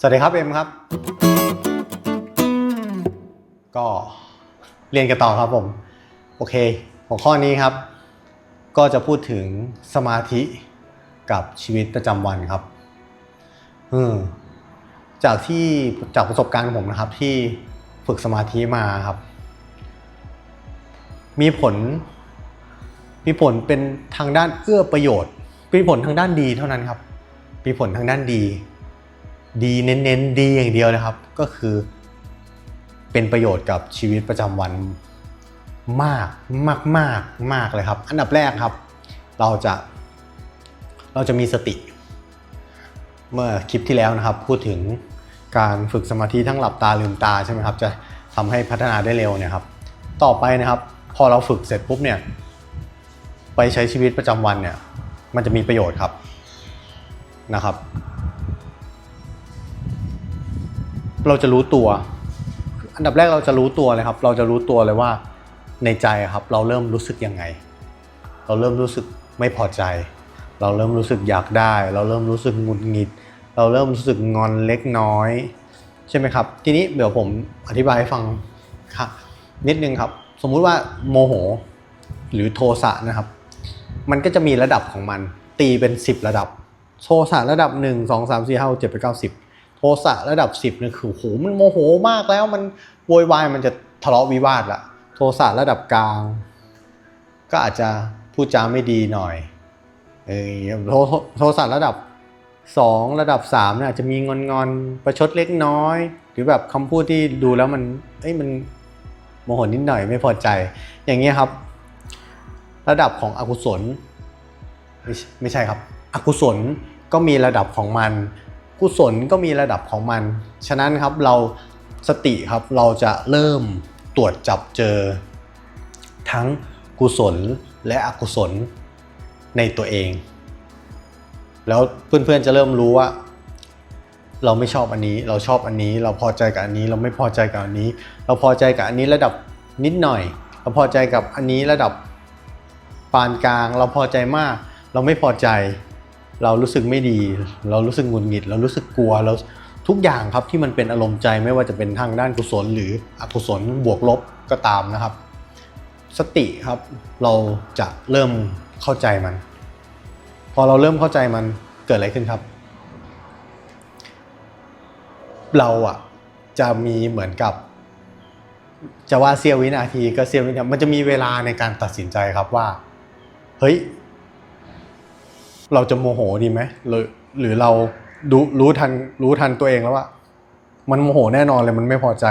สวัสดีครับเอ็มครับ ก็เรียนกันต่อครับผม โอเค หัวข้อนี้ครับ ก็จะพูดถึงสมาธิกับชีวิตประจำวันครับอืมจากที่จากประสบการณ์ของผมนะครับ ที่ฝึกสมาธิมาครับ มีผล มีผลเป็นทางด้านเอื้อประโยชน์มีผลทางด้านดีเท่านั้นครับ มีผลทางด้านดี ดีเน้นๆดีอย่างเดียวนะครับ ก็คือ เป็นประโยชน์กับชีวิตประจำวันมากมากมากมากเลยครับ อันดับแรกครับ เราจะ เราจะมีสติ เมื่อคลิปที่แล้วนะครับ พูดถึงการฝึกสมาธิทั้งหลับตาลืมตาใช่ไหมครับ จะทำให้พัฒนาได้เร็วเนี่ยครับ ต่อไปนะครับ พอเราฝึกเสร็จปุ๊บเนี่ย ไปใช้ชีวิตประจำวันเนี่ย มันจะมีประโยชน์ครับนะครับ เราจะรู้ตัว อันดับแรกเราจะรู้ตัวเลยครับ เราจะรู้ตัวเลยว่าในใจครับ เราเริ่มรู้สึกยังไง เราเริ่มรู้สึกไม่พอใจ เราเริ่มรู้สึกอยากได้ เราเริ่มรู้สึกหงุดหงิด เราเริ่มรู้สึกงอนเล็กน้อย ใช่ไหมครับ ทีนี้เดี๋ยวผมอธิบายให้ฟังค่ะนิดนึงครับ สมมุติว่าโมโห หรือโทสะนะครับ มันก็จะมีระดับของมัน ตีเป็น 10 ระดับ โทสะระดับ 1 2 3 4 5 6 7 8 9 10 โทสะระดับ 10เนี่ยคือโหมันโมโหมากแล้วมันโวยวายมันจะทะเลาะวิวาทละโทสะระดับกลาง ก็อาจจะพูดจาไม่ดีหน่อยเออโทโทสะระดับ 2 ระดับ3เนี่ยอาจจะมีงอนงอนประชดเล็กน้อย หรือแบบคำพูดที่ดูแล้วมันเอ้ยมันโมโหนิดหน่อยไม่พอใจ อย่างเงี้ยครับ ระดับของอกุศล ไม่ใช่ไม่ใช่ครับ อกุศลก็มีระดับของมัน กุศลก็มีระดับของมัน ฉะนั้นครับเราสติครับเราจะเริ่มตรวจจับเจอ ทั้งกุศลและอกุศลในตัวเอง แล้วเพื่อนๆจะเริ่มรู้ว่า เราไม่ชอบอันนี้ เราชอบอันนี้ เราพอใจกับอันนี้ เราไม่พอใจกับอันนี้ เราพอใจกับอันนี้ระดับนิดหน่อย เราพอใจกับอันนี้ระดับปานกลาง เราพอใจมาก เราไม่พอใจ เรารู้สึกไม่ดี เรารู้สึกหงุดหงิด เรารู้สึกกลัวเราทุกอย่างครับที่มันเป็นอารมณ์ใจไม่ว่าจะเป็นทางด้านกุศล หรืออกุศลบวกลบก็ตามนะครับ สติครับเราจะเริ่มเข้าใจมัน พอเราเริ่มเข้าใจมันเกิดอะไรขึ้นครับ เราอะจะมีเหมือนกับ จะว่าเสี้ยววินาทีก็เสี้ยววินาทีมันจะมีเวลาในการตัดสินใจครับว่า เฮ้ย เราจะโมโหดีไหมหรือหรือเรารู้รู้ทันรู้ทันตัวเองแล้วว่า มันโมโหแน่นอนเลยมันไม่พอใจ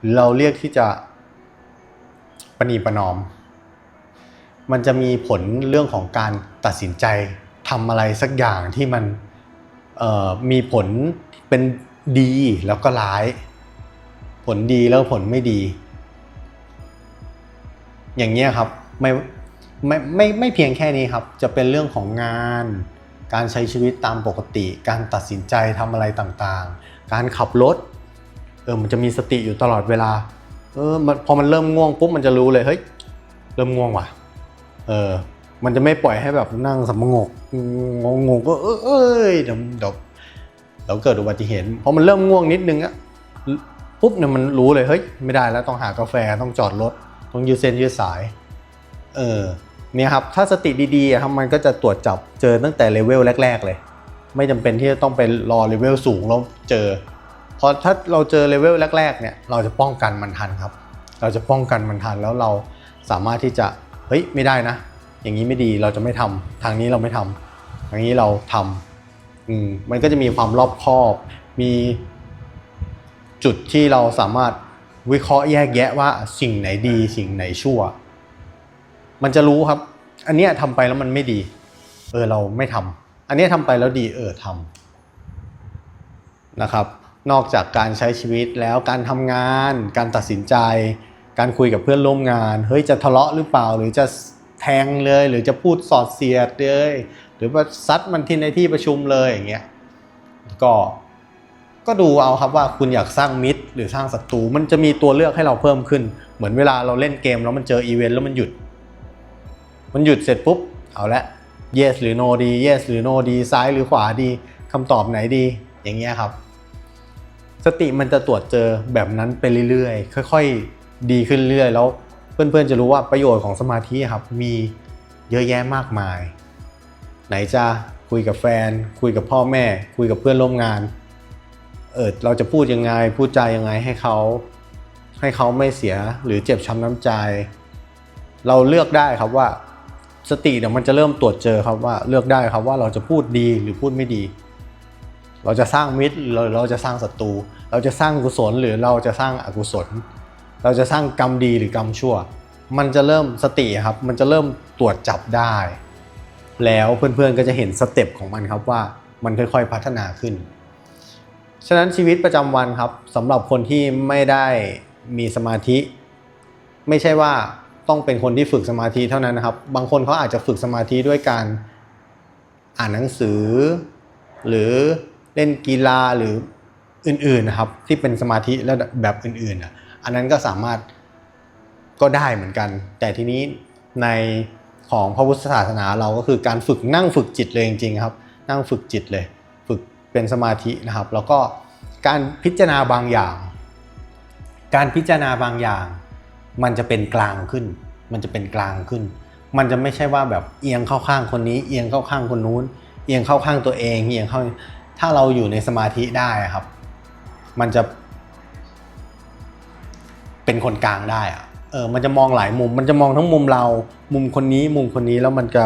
หรือเราเรียกที่จะประนีประนอม มันจะมีผลเรื่องของการตัดสินใจทำอะไรสักอย่างที่มันมีผลเป็นดีแล้วก็ร้าย ผลดีแล้วผลไม่ดี อย่างเงี้ยครับไม่ ไม่ไม่ไม่เพียงแค่นี้ครับ จะเป็นเรื่องของงาน การใช้ชีวิตตามปกติ การตัดสินใจทำอะไรต่างๆ การขับรถเออมันจะมีสติอยู่ตลอดเวลาเออมันพอมันเริ่มง่วงปุ๊บมันจะรู้เลยเฮ้ยเริ่มง่วงว่ะเออมันจะไม่ปล่อยให้แบบนั่งสมงกงงงๆก็เออเอ้ยเดี๋ยวเดี๋ยวเดี๋ยวเกิดอุบัติเหตุพอมันเริ่มง่วงนิดนึงอะปุ๊บเนี่ยมันรู้เลยเฮ้ยไม่ได้แล้วต้องหากาแฟต้องจอดรถต้องยืดเส้นยืดสาย เออ เนี่ยครับถ้าสติดีๆอะครับมันก็จะตรวจจับเจอตั้งแต่เลเวลแรก ๆ เลย ไม่จำเป็นที่จะต้องไปรอเลเวลสูงแล้วเจอพอถ้าเราเจอเลเวลแรก ๆ เนี่ยเราจะป้องกันมันทันครับ เราจะป้องกันมันทันแล้วเราสามารถที่จะเฮ้ยไม่ได้นะ อย่างนี้ไม่ดีเราจะไม่ทำทางนี้เราไม่ทำทางนี้เราทำอืมมันก็จะมีความรอบคอบ มีจุดที่เราสามารถวิเคราะห์แยกแยะว่าสิ่งไหนดี สิ่งไหนชั่ว มันจะรู้ครับ อันเนี้ยทำไปแล้วมันไม่ดี เออเราไม่ทำอันเนี้ยทำไปแล้วดีเออทำนะครับ นอกจากการใช้ชีวิตแล้วการทำงาน การตัดสินใจ การคุยกับเพื่อนร่วมงาน เฮ้ยจะทะเลาะหรือเปล่า หรือจะแทงเลย หรือจะพูดสอดเสียดเลยหรือว่าซัดมันที่ในที่ประชุมเลยอย่างเงี้ยก็ก็ดูเอาครับว่าคุณอยากสร้างมิตร หรือสร้างศัตรูมันจะมีตัวเลือกให้เราเพิ่มขึ้น เหมือนเวลาเราเล่นเกมแล้วมันเจออีเวนต์แล้วมันหยุด มันหยุดเสร็จปุ๊บ เอาละ yes หรือ no ดี yes หรือ no ดี ซ้ายหรือขวาดีคำตอบไหนดี อย่างเงี้ยครับ สติมันจะตรวจเจอแบบนั้นไปเรื่อยๆ ค่อยๆ ดีขึ้นเรื่อยแล้วเพื่อนๆ จะรู้ว่าประโยชน์ของสมาธิครับ มีเยอะแยะมากมาย ไหนจะคุยกับแฟน คุยกับพ่อแม่ คุยกับเพื่อนร่วมงาน เออเราจะพูดยังไง พูดใจยังไงให้เขา ให้เขาไม่เสียหรือเจ็บช้ำน้ำใจ เราเลือกได้ครับว่า สติเดี๋ยวมันจะเริ่มตรวจเจอครับว่าเลือกได้ครับว่าเราจะพูดดีหรือพูดไม่ดี เราจะสร้างมิตรหรือเราจะสร้างศัตรู เราจะสร้างกุศลหรือเราจะสร้างอกุศล เราจะสร้างกรรมดีหรือกรรมชั่ว มันจะเริ่มสติครับ มันจะเริ่มตรวจจับได้ แล้วเพื่อนๆก็จะเห็นสเต็ปของมันครับว่ามันค่อยๆพัฒนาขึ้น ฉะนั้นชีวิตประจำวันครับสำหรับคนที่ไม่ได้มีสมาธิ ไม่ใช่ว่า ต้องเป็นคนที่ฝึกสมาธิเท่านั้นนะครับ บางคนเขาอาจจะฝึกสมาธิด้วยการอ่านหนังสือ หรือเล่นกีฬาหรืออื่นๆนะครับที่เป็นสมาธิระดับแบบอื่นๆอะอันนั้นก็สามารถก็ได้เหมือนกัน แต่ทีนี้ในของพระพุทธศาสนาเราก็คือการฝึกนั่งฝึกจิตเลยจริงๆครับ นั่งฝึกจิตเลย ฝึกเป็นสมาธินะครับ แล้วก็การพิจารณาบางอย่าง การพิจารณาบางอย่าง มันจะเป็นกลางขึ้น มันจะเป็นกลางขึ้น มันจะไม่ใช่ว่าแบบเอียงเข้าข้างคนนี้ เอียงเข้าข้างคนนู้น เอียงเข้าข้างตัวเอง เอียงเข้า ถ้าเราอยู่ในสมาธิได้ครับ มันจะเป็นคนกลางได้อะเออ มันจะมองหลายมุม มันจะมองทั้งมุมเรา มุมคนนี้ มุมคนนี้ แล้วมันจะ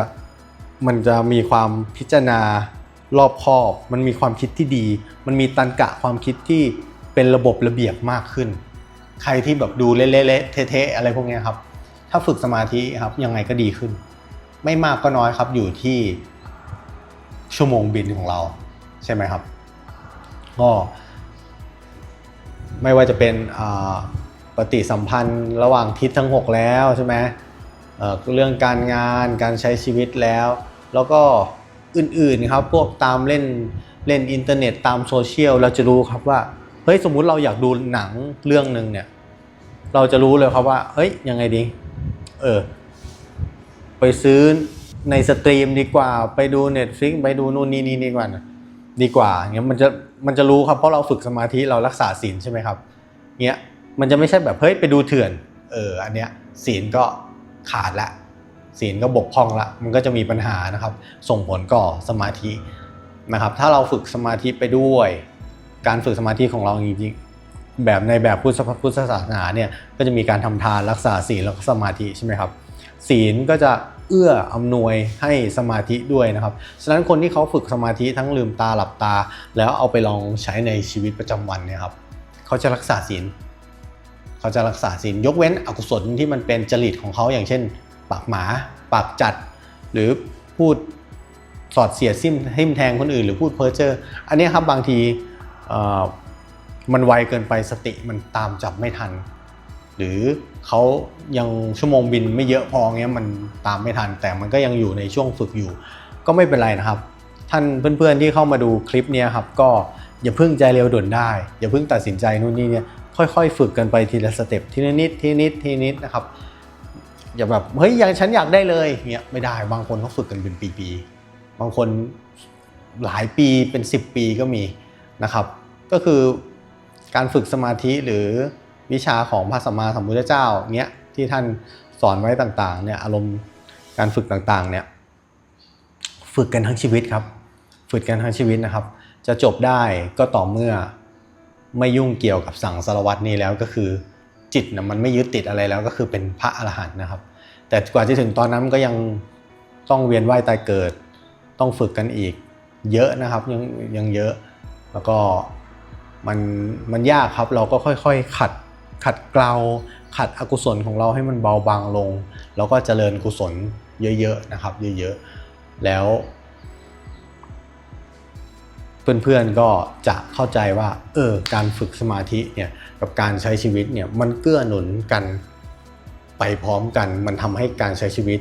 มันจะมีความพิจารณารอบคอบ มันมีความคิดที่ดี มันมีตันกะความคิดที่เป็นระบบระเบียบมากขึ้น ใครที่แบบดูเละๆเทะๆอะไรพวกนี้ครับ ถ้าฝึกสมาธิครับยังไงก็ดีขึ้น ไม่มากก็น้อยครับอยู่ที่ชั่วโมงบินของเรา ใช่ไหมครับ ก็ ไม่ว่าจะเป็นปฏิสัมพันธ์ระหว่างทิศทั้ง 6 แล้วใช่ไหมเเรื่องการงานการใช้ชีวิตแล้ว แล้วก็อื่นๆครับพวกตามเล่นเล่นอินเทอร์เน็ตตามโซเชียลเราจะรู้ครับว่าเฮ้ยสมมุติเราอยากดูหนังเรื่องหนึ่งเนี่ย เราจะรู้เลยครับว่า เฮ้ย ยังไงดี เออ ไปซื้อในสตรีมดีกว่า ไปดู Netflix ไปดูนู่นนี่นี่ดีกว่านะดีกว่าเงี้ยมันจะมันจะรู้ครับเพราะเราฝึกสมาธิเรารักษาศีลใช่ไหมครับเงี้ยมันจะไม่ใช่แบบเฮ้ยไปดูเถื่อน เออ อันเนี้ยศีลก็ขาดละศีลก็บกพร่องละมันก็จะมีปัญหานะครับ ส่งผลก่อสมาธินะครับ ถ้าเราฝึกสมาธิไปด้วย การฝึกสมาธิของเราจริง แบบในแบบพุทธพุทธศาสนาเนี่ยก็จะมีการทำทานรักษาศีลแล้วก็สมาธิใช่ไหมครับศีลก็จะเอื้ออำนวยให้สมาธิด้วยนะครับฉะนั้นคนที่เขาฝึกสมาธิทั้งลืมตาหลับตา แล้วเอาไปลองใช้ในชีวิตประจำวันเนี่ยครับเขาจะรักษาศีลเขาจะรักษาศีลยกเว้นอกุศลที่มันเป็นจริตของเขาอย่างเช่น ปากหมาปากจัด หรือพูดสอดเสียดซิมทิมแทงคนอื่น หรือพูดเพ้อเจ้ออันนี้ครับบางที มันไวเกินไปสติมันตามจับไม่ทัน หรือเขายังชั่วโมงบินไม่เยอะพอเงี้ยมันตามไม่ทัน แต่มันก็ยังอยู่ในช่วงฝึกอยู่ ก็ไม่เป็นไรนะครับ ท่านเพื่อนๆที่เข้ามาดูคลิปนี้ครับก็อย่าเพิ่งใจเร็วด่วนได้ อย่าเพิ่งตัดสินใจนู่นนี่เนี่ยค่อยๆ ฝึกกันไปทีละสเต็ปทีละนิดทีนิดทีนิดนะครับอย่าแบบเฮ้ยอย่างฉันอยากได้เลยเงี้ยไม่ได้บางคนเขาฝึกกันเป็นปีๆบางคนหลายปีเป็น 10 ปีก็มีนะครับ ก็คือ การฝึกสมาธิหรือวิชาของพระสัมมาสัมพุทธเจ้าเนี้ยที่ท่านสอนไว้ต่างๆเนี่ยอารมณ์การฝึกต่างๆเนี่ยฝึกกันทั้งชีวิตครับ ฝึกกันทั้งชีวิตนะครับ จะจบได้ก็ต่อเมื่อไม่ยุ่งเกี่ยวกับสั่งสารวัตรนี้แล้วก็คือจิตนะมันไม่ยึดติดอะไรแล้วก็คือเป็นพระอรหันต์นะครับ แต่กว่าจะถึงตอนนั้นก็ยังต้องเวียนว่ายตายเกิด ต้องฝึกกันอีก เยอะนะครับยังยังเยอะแล้วก็ มันมันยากครับเราก็ค่อยๆ ขัดขัดเกลาขัดอกุศลของเราให้มันเบาบางลง แล้วก็เจริญกุศลเยอะๆนะครับเยอะๆแล้ว เพื่อนๆก็จะเข้าใจว่าเออการฝึกสมาธิเนี่ยกับการใช้ชีวิตเนี่ยมันเกื้อหนุนกันไปพร้อมกัน มันทำให้การใช้ชีวิต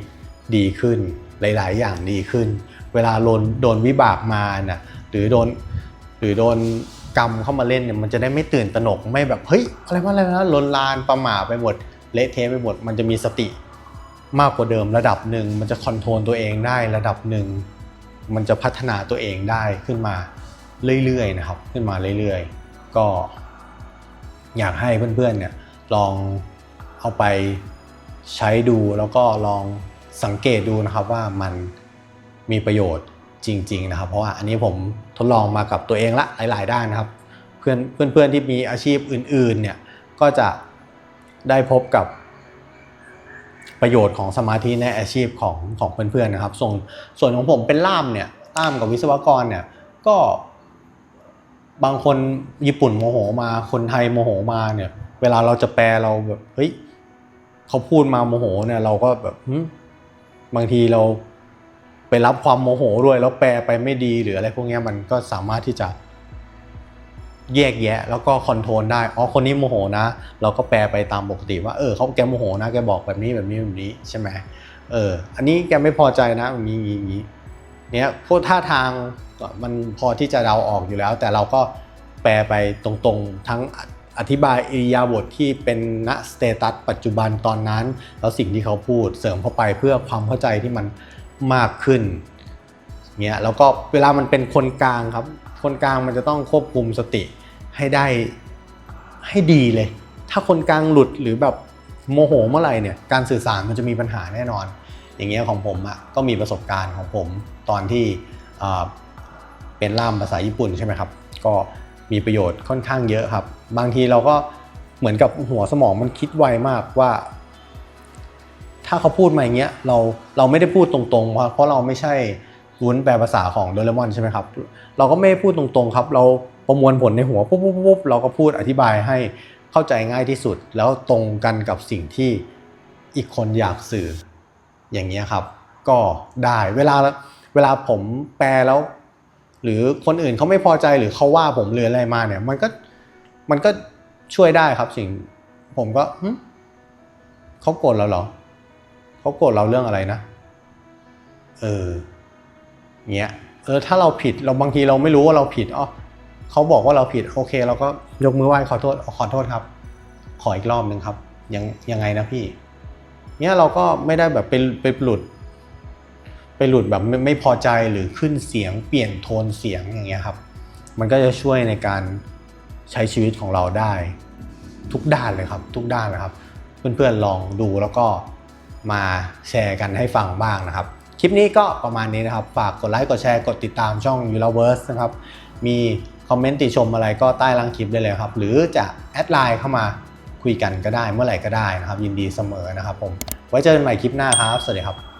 ดีขึ้นหลาย ๆ อย่างดีขึ้น เวลาโดนโดนวิบากมาน่ะหรือโดนหรือโดน กรรมเข้ามาเล่นเนี่ยมันจะได้ไม่ตื่นตระหนกไม่แบบเฮ้ยอะไรวะอะไรนะลนลานประหม่าไปหมดเละเทะไปหมดมันจะมีสติมากกว่าเดิมระดับหนึ่งมันจะคอนโทรลตัวเองได้ระดับหนึ่งมันจะพัฒนาตัวเองได้ขึ้นมาเรื่อยๆนะครับ ขึ้นมาเรื่อยๆ ก็อยากให้เพื่อนๆเนี่ยลองเอาไปใช้ดูแล้วก็ลองสังเกตดูนะครับว่ามันมีประโยชน์ จริง ๆ นะครับ เพราะว่าอันนี้ผมทดลองมากับตัวเองละหลาย ๆ ด้านนะครับ เพื่อนเพื่อนๆที่มีอาชีพอื่น ๆ เนี่ยก็จะได้พบกับประโยชน์ของสมาธิในอาชีพของของเพื่อนๆนะครับ ส่วนส่วนของผมเป็นล่ามเนี่ยล่ามกับวิศวกรเนี่ยก็บางคนญี่ปุ่นโมโหมาคนไทยโมโหมาเนี่ย เวลาเราจะแปลเราแบบเฮ้ยเขาพูดมาโมโหเนี่ยเราก็แบบบางทีเรา ไปรับความโมโหด้วยแล้วแปลไปไม่ดีหรืออะไรพวกนี้มันก็สามารถที่จะแยกแยะ แล้วก็คอนโทรลได้ อ๋อ คนนี้โมโหนะ เราก็แปลไปตามปกติว่า เออเขาแกโมโหนะ แกบอกแบบนี้แบบนี้แบบนี้ใช่ไหมเออ อันนี้แกไม่พอใจนะแบบนี้อย่างนี้เนี้ยพวกท่าทางมันพอที่จะเดาออกอยู่แล้ว แต่เราก็แปลไปตรงๆ ทั้งอธิบายอิริยาบถที่เป็นณสเตตัสปัจจุบันตอนนั้น แล้วสิ่งที่เขาพูดเสริมเข้าไปเพื่อความเข้าใจที่มัน มากขึ้นเงี้ยแล้วก็เวลามันเป็นคนกลางครับ คนกลางมันจะต้องควบคุมสติให้ได้ให้ดีเลย ถ้าคนกลางหลุดหรือแบบโมโหเมื่อไหร่เนี่ยการสื่อสารมันจะมีปัญหาแน่นอน อย่างเงี้ยของผมอะ่ะก็มีประสบการณ์ของผมตอนที่เป็นล่ามภาษาญี่ปุ่นใช่ไหมครับ ก็มีประโยชน์ค่อนข้างเยอะครับ บางทีเราก็เหมือนกับหัวสมองมันคิดไวมากว่า ถ้าเขาพูดมาอย่างเงี้ยเราเราไม่ได้พูดตรงๆ เพราะเพราะเราไม่ใช่วุ้นแปลภาษาของโดเรมอนใช่ไหมครับ เราก็ไม่พูดตรงๆครับ เราประมวลผลในหัวปุ๊บปุ๊บปุ๊บเราก็พูดอธิบายให้เข้าใจง่ายที่สุด แล้วตรงกันกับสิ่งที่อีกคนอยากสื่ออย่างเงี้ยครับ ก็ได้เวลาเวลาผมแปลแล้ว หรือคนอื่นเขาไม่พอใจหรือเขาว่าผมหรืออะไรมาเนี่ยมันก็มันก็ช่วยได้ครับสิ่ง ผมก็เขาโกรธเราเหรอ เขาโกรธเราเรื่องอะไรนะ เออเงี้ย เออ ถ้าเราผิดเราบางทีเราไม่รู้ว่าเราผิดอ๋อเขาบอกว่าเราผิด โอเค เราก็ยกมือไหว้ขอโทษขอโทษครับ ขออีกรอบหนึ่งครับ ยังยังไงนะพี่ เนี้ยเราก็ไม่ได้แบบไปไปหลุด ไปหลุดแบบไม่ไม่พอใจหรือขึ้นเสียง เปลี่ยนโทนเสียงอย่างเงี้ยครับ มันก็จะช่วยในการใช้ชีวิตของเราได้ ทุกด้านเลยครับ ทุกด้านเลยครับ เพื่อนๆลองดูแล้วก็ มาแชร์กันให้ฟังบ้างนะครับ คลิปนี้ก็ประมาณนี้นะครับ ฝากกดไลค์กดแชร์กดติดตามช่อง u l a v e r s e นะครับ มีคอมเมนต์ติชมอะไรก็ใต้ล่างคลิปได้เลยครับ หรือจะแอดไลน์เข้ามาคุยกันก็ได้เมื่อไหร่ก็ได้นะครับ ยินดีเสมอนะครับผมไว้เจอกันใหม่คลิปหน้าครับ สวัสดีครับ